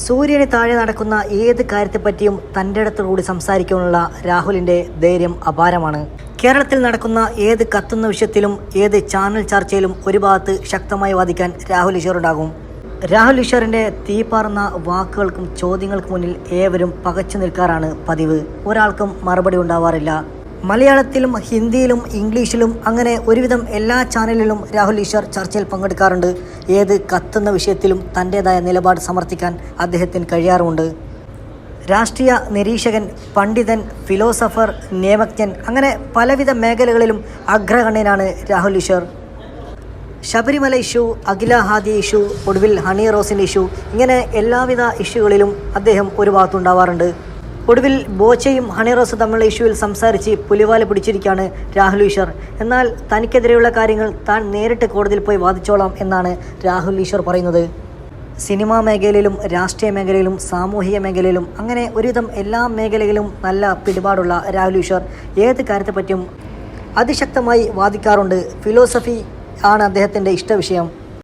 സൂര്യന് താഴെ നടക്കുന്ന ഏത് കാര്യത്തെപ്പറ്റിയും തന്റെ അടുത്തുകൂടി സംസാരിക്കാനുള്ള രാഹുലിന്റെ ധൈര്യം അപാരമാണ്. കേരളത്തിൽ നടക്കുന്ന ഏത് കത്തുന്ന വിഷയത്തിലും ഏത് ചാനൽ ചർച്ചയിലും ഒരു ഭാഗത്ത് ശക്തമായി വാദിക്കാൻ രാഹുൽ ഈശ്വർ ഉണ്ടാകും. രാഹുൽ ഈശ്വറിന്റെ തീപാർന്ന വാക്കുകൾക്കും ചോദ്യങ്ങൾക്കും മുന്നിൽ ഏവരും പകച്ചു നിൽക്കാറാണ് പതിവ്. ഒരാൾക്കും മറുപടി ഉണ്ടാവാറില്ല. മലയാളത്തിലും ഹിന്ദിയിലും ഇംഗ്ലീഷിലും അങ്ങനെ ഒരുവിധം എല്ലാ ചാനലിലും രാഹുൽ ഈശ്വർ ചർച്ചയിൽ പങ്കെടുക്കാറുണ്ട്. ഏത് കത്തുന്ന വിഷയത്തിലും തന്റേതായ നിലപാട് സമർത്ഥിക്കാൻ അദ്ദേഹത്തിന് കഴിയാറുമുണ്ട്. രാഷ്ട്രീയ നിരീക്ഷകൻ പണ്ഡിതൻ ഫിലോസഫർ നിയമജ്ഞൻ അങ്ങനെ പലവിധ മേഖലകളിലും അഗ്രഗണ്യനാണ് രാഹുൽ ഈശ്വർ. ശബരിമല ഇഷ്യൂ അഖില ഹാദി ഇഷ്യൂ ഒടുവിൽ ഹണി റോസിന്റെ ഇഷ്യൂ ഇങ്ങനെ എല്ലാവിധ ഇഷ്യൂകളിലും അദ്ദേഹം ഒരു ഭാഗത്തുണ്ടാവാറുണ്ട്. ഒടുവിൽ ബോച്ചയും ഹണിറോസ് റോസും തമ്മിലുള്ള ഇഷ്യൂവിൽ സംസാരിച്ച് പുലിവാല പിടിച്ചിരിക്കുകയാണ് രാഹുൽ ഈശ്വർ. എന്നാൽ തനിക്കെതിരെയുള്ള കാര്യങ്ങൾ താൻ നേരിട്ട് കോടതിയിൽ പോയി വാദിച്ചോളാം എന്നാണ് രാഹുൽ ഈശ്വർ പറയുന്നത്. സിനിമാ മേഖലയിലും രാഷ്ട്രീയ മേഖലയിലും സാമൂഹിക മേഖലയിലും അങ്ങനെ ഒരുവിധം എല്ലാ മേഖലയിലും നല്ല പിടിപാടുള്ള രാഹുൽ ഈശ്വർ. ഏത് കാര്യത്തെപ്പറ്റിയും അതിശക്തമായി വാദിക്കാറുണ്ട്. ഫിലോസഫി ആണ് അദ്ദേഹത്തിന്റെ ഇഷ്ടവിഷയം.